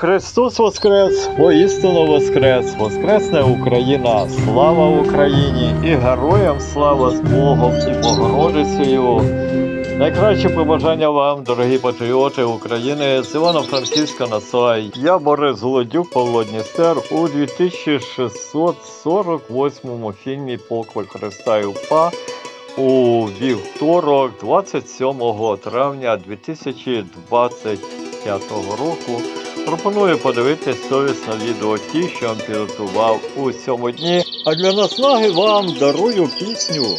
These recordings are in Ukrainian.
Христос Воскрес! Воістину Воскрес! Воскресне Україна! Слава Україні! І героям слава з Богом і Богородицею! Найкраще побажання вам, дорогі патріоти України з Івано-Франківська на Сай. Я Борис Голодюк, Павло Дністер у 2648 фільмі Поклик Христа і УПА у вівторок, 27 травня 2025 року. Пропоную подивитись совісне відео ті, що я підготував у цьому дні. А для наснаги вам дарую пісню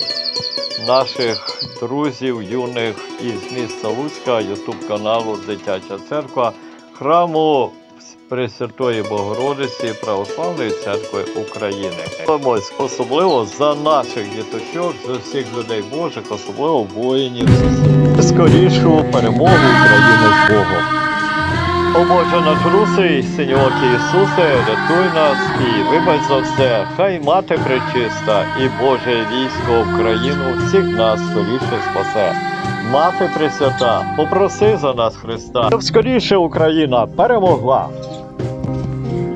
наших друзів юних із міста Луцька, ютуб каналу Дитяча Церква, храму Пресвятої Богородиці Православної церкви України. Молимось особливо за наших діточок, за всіх людей Божих, особливо воїнів. Скорішу перемогу України з Богом. О Боже наш русий, синьокі Ісусе, рятуй нас і вибач за все, хай мати пречиста і Боже військо Україну всіх нас скоріше спасе. Мати Пресвята, попроси за нас Христа, щоб скоріше Україна перемогла.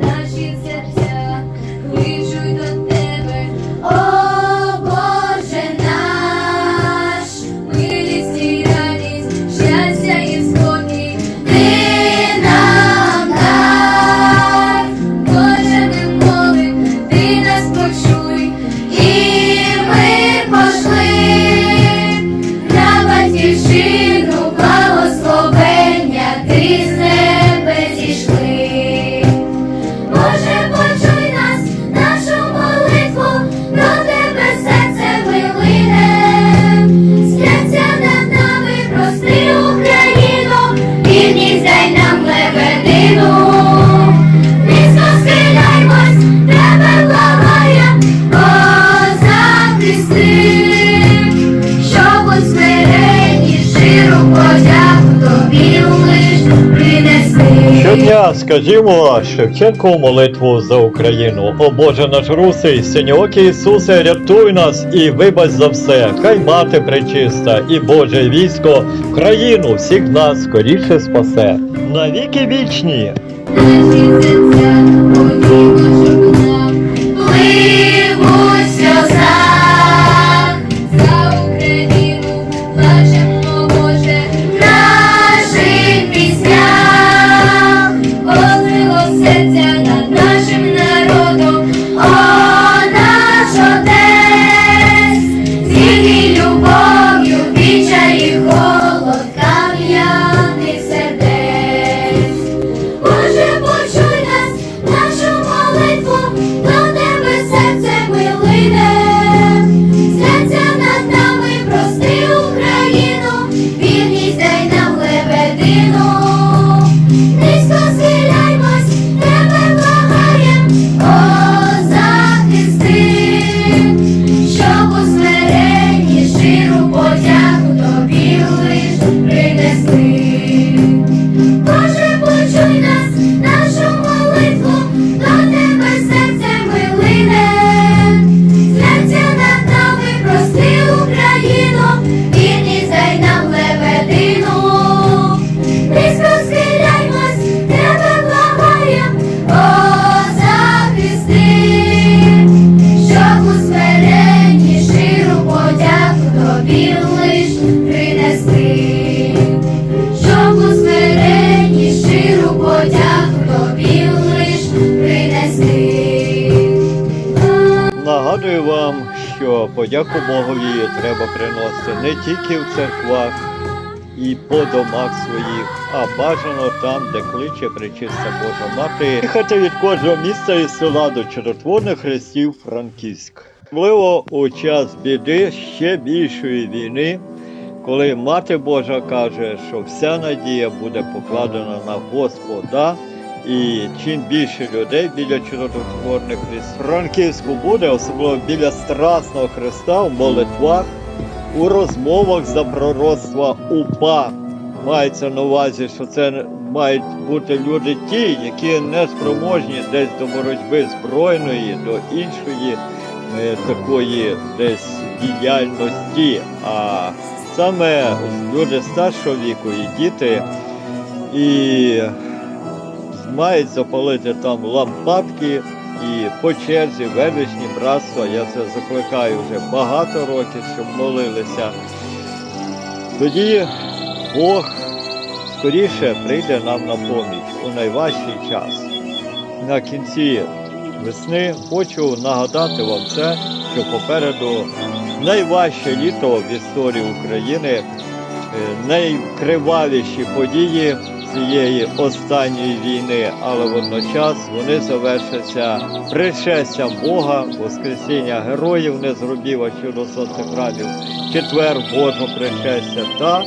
Наші серця кличуть до тебе, скажімо Шевченкову молитву за Україну. О Боже наш русий, синьоокий Ісусе, рятуй нас і вибач за все. Хай мати пречиста і Боже військо країну всіх нас скоріше спасе. Навіки вічні. Нагадую вам, що подяку Богові треба приносити не тільки в церквах і по домах своїх, а бажано там, де кличе причиста Божа Мати. Їхати від кожного міста і села до чудотворних хрестів Франківськ. Особливо у час біди ще більшої війни, коли Мати Божа каже, що вся надія буде покладена на Господа. І чим більше людей біля чудотворних хрестів Франківську буде, особливо біля Страсного Христа в молитвах, у розмовах за пророцтва УПА. Мається на увазі, що це мають бути люди ті, які не спроможні десь до боротьби збройної, до іншої е, такої десь діяльності, а саме люди старшого віку і діти, і мають запалити там лампадки і по черзі величні братства. Я це закликаю вже багато років, щоб молилися. Тоді Бог скоріше прийде нам на поміч у найважчий час. На кінці весни хочу нагадати вам це, що попереду найважче літо в історії України, е, найкривавіші події цієї останньої війни, але водночас вони завершаться пришестям Бога, Воскресіння героїв не зробів, а щодо сонцехранів, четвер Божого пришестя та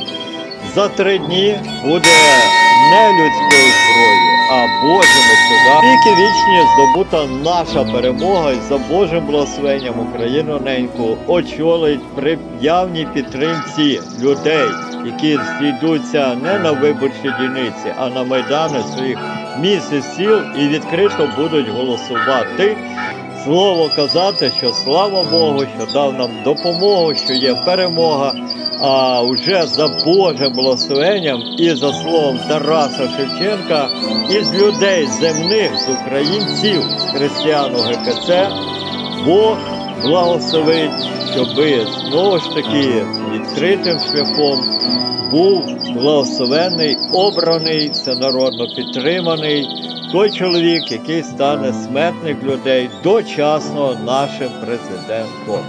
за три дні буде не людською зброєю, а Божими судами. Віки вічні здобута наша перемога і за Божим благословенням Україну неньку очолить при явній підтримці людей, які зійдуться не на виборчі дільниці, а на майдани своїх міст і сіл і відкрито будуть голосувати. Слово казати, що слава Богу, що дав нам допомогу, що є перемога. А вже за Божим благословенням і за словом Тараса Шевченка, із людей земних, з українців, з християн ГКЦ, Бог благословить, щоби знову ж таки відкритим шляхом був благословений, обраний, всенародно підтриманий той чоловік, який стане смертних людей дочасно нашим президентом.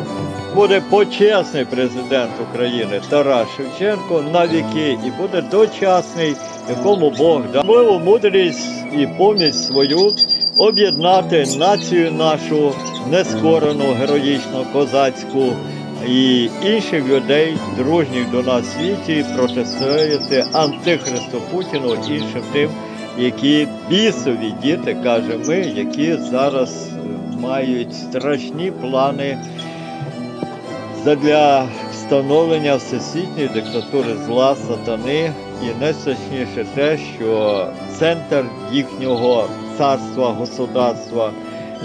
Буде почесний президент України Тарас Шевченко на віки і буде дочасний, якому Бог дав мудрість і помість свою об'єднати націю нашу нескорену, героїчну, козацьку і інших людей, дружніх до нас в світі, протистояти антихристу Путіну, іншим тим, які бісові діти, каже ми, які зараз мають страшні плани задля встановлення всесвітньої диктатури зла сатани, і найстрашніше те, що центр їхнього царства, государства,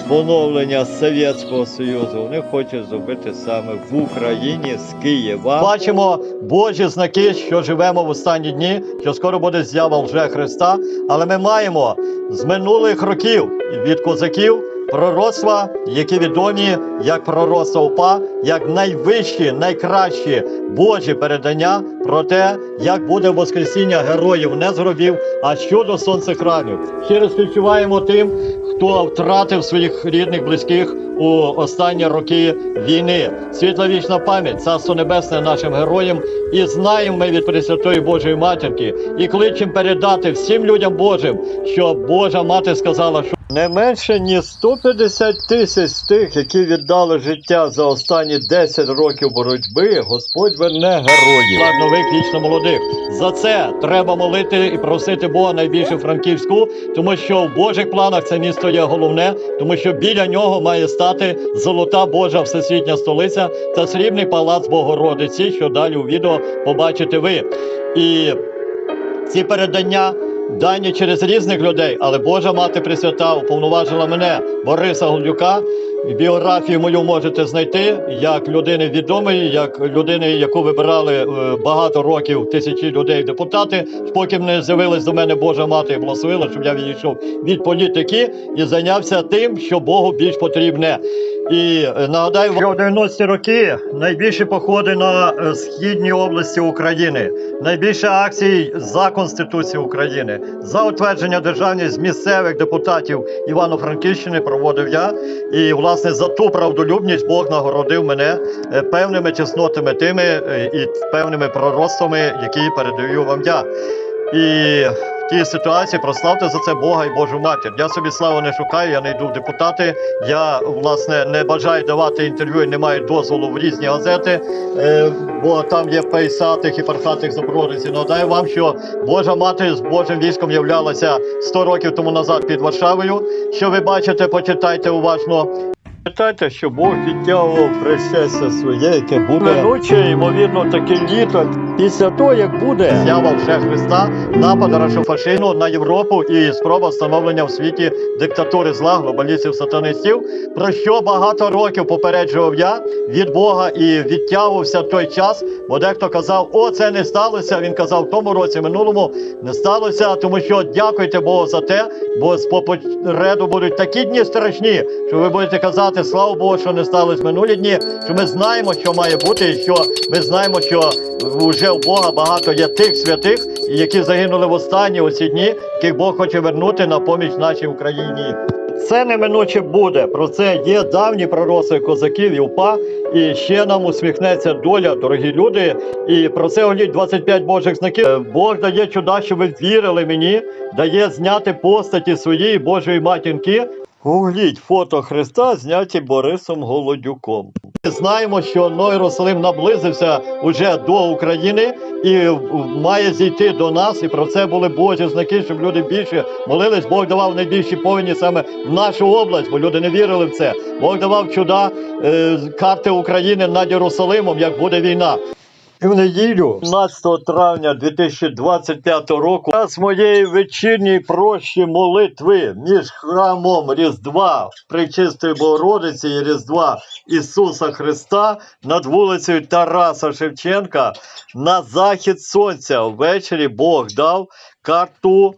поновлення Совєтського Союзу, вони хочуть зробити саме в Україні з Києва. Бачимо Божі знаки, що живемо в останні дні, що скоро буде з'ява вже Христа, але ми маємо з минулих років від козаків пророцтва, які відомі як пророцтва УПА, як найвищі, найкращі Божі передання про те, як буде Воскресіння героїв не з гробів, а щодо сонцехранів. Щиро співчуваємо тим, хто втратив своїх рідних, близьких у останні роки війни. Світла вічна пам'ять, царство небесне нашим героям. І знаємо ми від Пресвятої Божої Матінки, і кличемо передати всім людям Божим, що Божа мати сказала, що не менше ні 150 тисяч тих, які віддали життя за останні 10 років боротьби, Господь верне героїв. Так, нових вічно молодих. За це треба молити і просити Бога найбільше Франківську, тому що в Божих планах це місто є головне, тому що біля нього має стати золота Божа всесвітня столиця та срібний палац Богородиці, що далі у відео побачите ви. І ці передання дані через різних людей, але Божа мати Пресвята уповноважила мене, Бориса Голдюка. Біографію мою можете знайти як людини відомої, як людини, яку вибирали е, багато років тисячі людей депутати, поки не з'явилась до мене Божа мати і благословила, щоб я відійшов від політики і зайнявся тим, що Богу більш потрібне. І е, нагадаю, що в 90-ті роки найбільші походи на е, східній області України, найбільше акцій за Конституцію України, за утвердження державність місцевих депутатів Івано-Франківщини проводив я. І власне за ту правдолюбність Бог нагородив мене е, певними чеснотами тими і певними пророцтвами, які передаю вам я. І тій ситуації прославте за це Бога і Божу матір. Я собі славу не шукаю, я не йду в депутати. Я власне не бажаю давати інтерв'ю і не маю дозволу в різні газети, е, бо там є пейсатих і пархатих забродинців. Нагадаю вам, що Божа мати з Божим військом являлася 100 років тому назад під Варшавою. Що ви бачите, почитайте уважно. Пам'ятайте, що Бог відтягував пришестя своє, яке буде. Плануче, ймовірно, таке літо. Після того, як буде з'ява вже Христа, напад рашофашизму на Європу і спроба встановлення в світі диктатури зла, глобалістів, сатанистів, про що багато років попереджував я від Бога і відтягувався той час, бо дехто казав, о, це не сталося. Він казав, в тому році, минулому не сталося, тому що дякуйте Богу за те, бо з попереду будуть такі дні страшні, що ви будете казати, слава Богу, що не сталося минулі дні, що ми знаємо, що має бути, і що ми знаємо, що вже у Бога багато є тих святих, які загинули в останні оці дні, яких Бог хоче вернути на поміч нашій Україні. Це неминуче буде. Про це є давні пророцтва козаків і УПА. І ще нам усміхнеться доля, дорогі люди. І про це говорять 25 Божих знаків. Е, Бог дає чуда, щоб ви вірили мені, дає зняти постаті своєї Божої матінки. Гугліть фото Христа, зняті Борисом Голодюком. Ми знаємо, що Ной Єрусалим наблизився уже до України і має зійти до нас. І про це були Божі знаки, щоб люди більше молились. Бог давав найбільші повені саме в нашу область, бо люди не вірили в це. Бог давав чуда е, карти України над Єрусалимом, як буде війна. І в неділю, 17 травня 2025 року, з моєї вечірньої прощі молитви між храмом Різдва Пречистої Богородиці і Різдва Ісуса Христа над вулицею Тараса Шевченка на захід сонця ввечері Бог дав карту.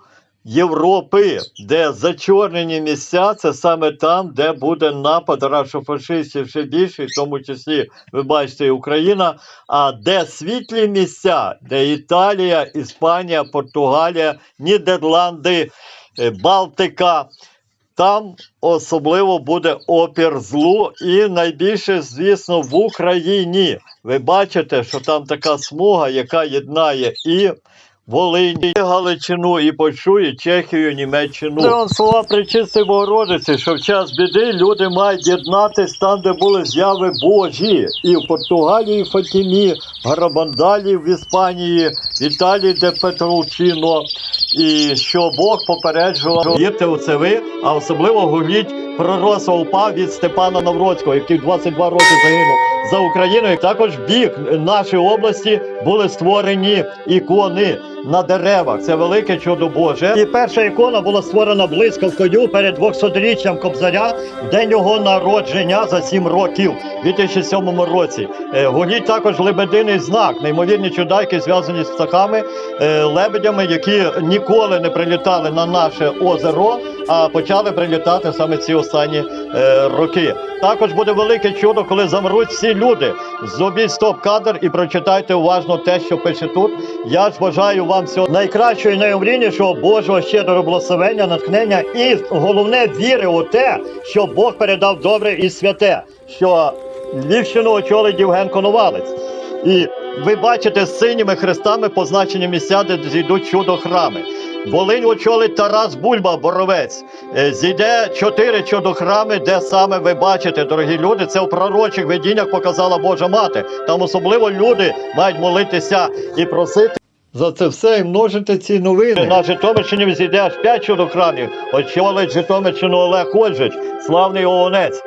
Європи, де зачорнені місця, це саме там, де буде напад рашофашистів ще більше, в тому числі, ви бачите, і Україна. А де світлі місця, де Італія, Іспанія, Португалія, Нідерланди, е, Балтика. Там особливо буде опір злу, і найбільше, звісно, в Україні. Ви бачите, що там така смуга, яка єднає і Волинь, Галичину, і і Чехію, Німеччину. Це он слова причистої Богородиці, що в час біди люди мають єднатись там, де були зяви Божі. І в Португалії, Фатімі, в Гарабандалі, в Іспанії, в Італії, де Петролчино. І що Бог попереджував, вірте у це ви, а особливо гуліть пророцтво упав від Степана Навроцького, який в 22 роки загинув за Україну. І також в бік нашої області були створені ікони на деревах. Це велике чудо Боже. І перша ікона була створена блискавкою перед 200-річчям Кобзаря в день його народження за 7 років, у 2007 році. Е, Гуліть також лебединий знак, неймовірні чуда, які зв'язані з птахами, е, лебедями, які ніколи не прилітали на наше озеро, а почали прилітати саме ці останні е, роки. Також буде велике чудо, коли замруть всі люди. Зробіть стоп-кадр і прочитайте уважно те, що пише тут. Я ж бажаю вам всього найкращого і найомрійнішого Божого щедрого благословення, натхнення і головне віри у те, що Бог передав добре і святе, що Львівщину очолить Євген Коновалець. І ви бачите з синіми хрестами позначені місця, де зійдуть чудо храми. Волинь очолить Тарас Бульба, Боровець. Е, Зійде чотири чудохрами, де саме ви бачите, дорогі люди. Це в пророчих видіннях показала Божа мати. Там особливо люди мають молитися і просити. За це все і множити ці новини. На Житомирщині зійде аж п'ять чудохрамів. Очолить Житомирщину Олег Ольжич, славний овонець.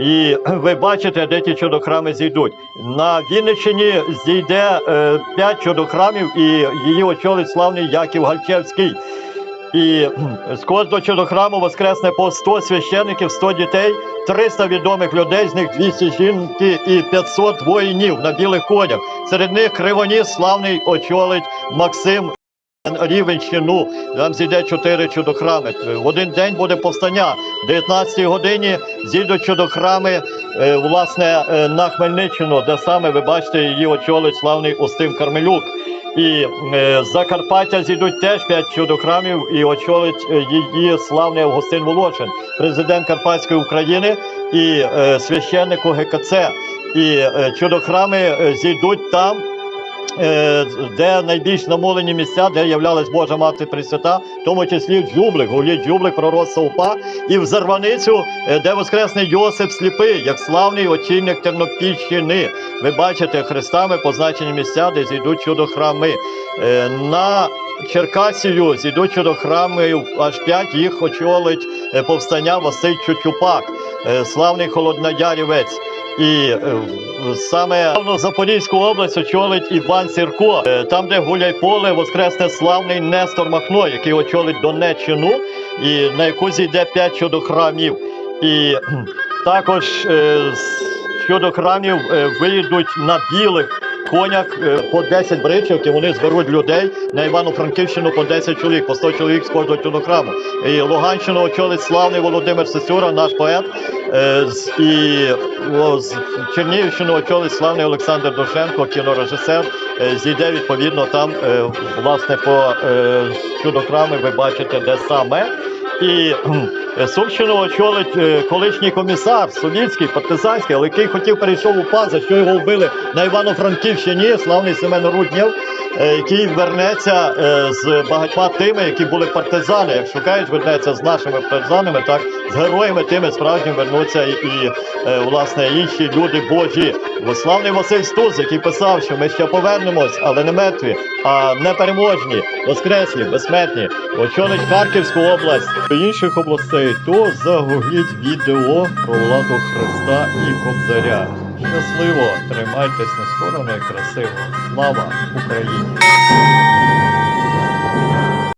І ви бачите, де ті чудохрами зійдуть. На Вінниччині зійде е, п'ять чудохрамів, і її очолить славний Яків Гальчевський. І з кожного чудохраму воскресне по 100 священиків, 100 дітей, 300 відомих людей, з них 200 жінки і 500 воїнів на білих конях. Серед них Кривоніс славний очолить Максим Рівенщину. Там зійде чотири чудохрами. В один день буде повстання. В 19 годині зійдуть чудохрами е, власне е, на Хмельниччину, де саме ви бачите її очолить славний Устим Кармелюк. І е, з Закарпаття зійдуть теж п'ять чудохрамів і очолить її славний Августин Волошин, президент Карпатської України і священник ГКЦ. І чудохрами зійдуть там, де найбільш намолені місця, де являлась Божа Мати Пресвята, в тому числі Джублик, гулі Джублик, пророцтво УПА, і в Зарваницю, е, де воскресний Йосип Сліпий, як славний очільник Тернопільщини. Ви бачите хрестами позначені місця, де зійдуть чудохрами. Е, На Черкасію зійдуть чудохрами, аж п'ять їх очолить е, повстання Василь Чучупак, е, славний холодноярівець. І е, саме Запорізьку область очолить Іван Сірко, Е, там, де гуляй поле, воскресне славний Нестор Махно, який очолить Донеччину, і на яку зійде п'ять щодо храмів. І також е, щодо храмів виїдуть на білих конях е, по 10 бричок, і вони зберуть людей на Івано-Франківщину по 10 чоловік, по 100 чоловік з кожного чудохраму. І Луганщину очолить славний Володимир Сесюра, наш поет. Е, І з Чернігівщину очолить славний Олександр Дошенко, кінорежисер. Е, Зійде відповідно там, власне, по чудохрами ви бачите, де саме. І е, Сумщину очолить е, колишній комісар совєтський, партизанський, але який хотів перейшов у ПА, за що його вбили на Івано-Франківщині, славний Семен Руднєв, е, який вернеться з багатьма тими, які були партизани. Як шукають, вернеться з нашими партизанами, так з героями тими справжніми вернуться і, власне інші люди Божі. Бо Славний Василь Стус, який писав, що ми ще повернемось, але не мертві, а непереможні, воскреслі, безсмертні. Очолить Харківську область до інших областей, то загугліть відео про владу Христа і Кобзаря. Щасливо, тримайтесь нескорено і красиво. Слава Україні!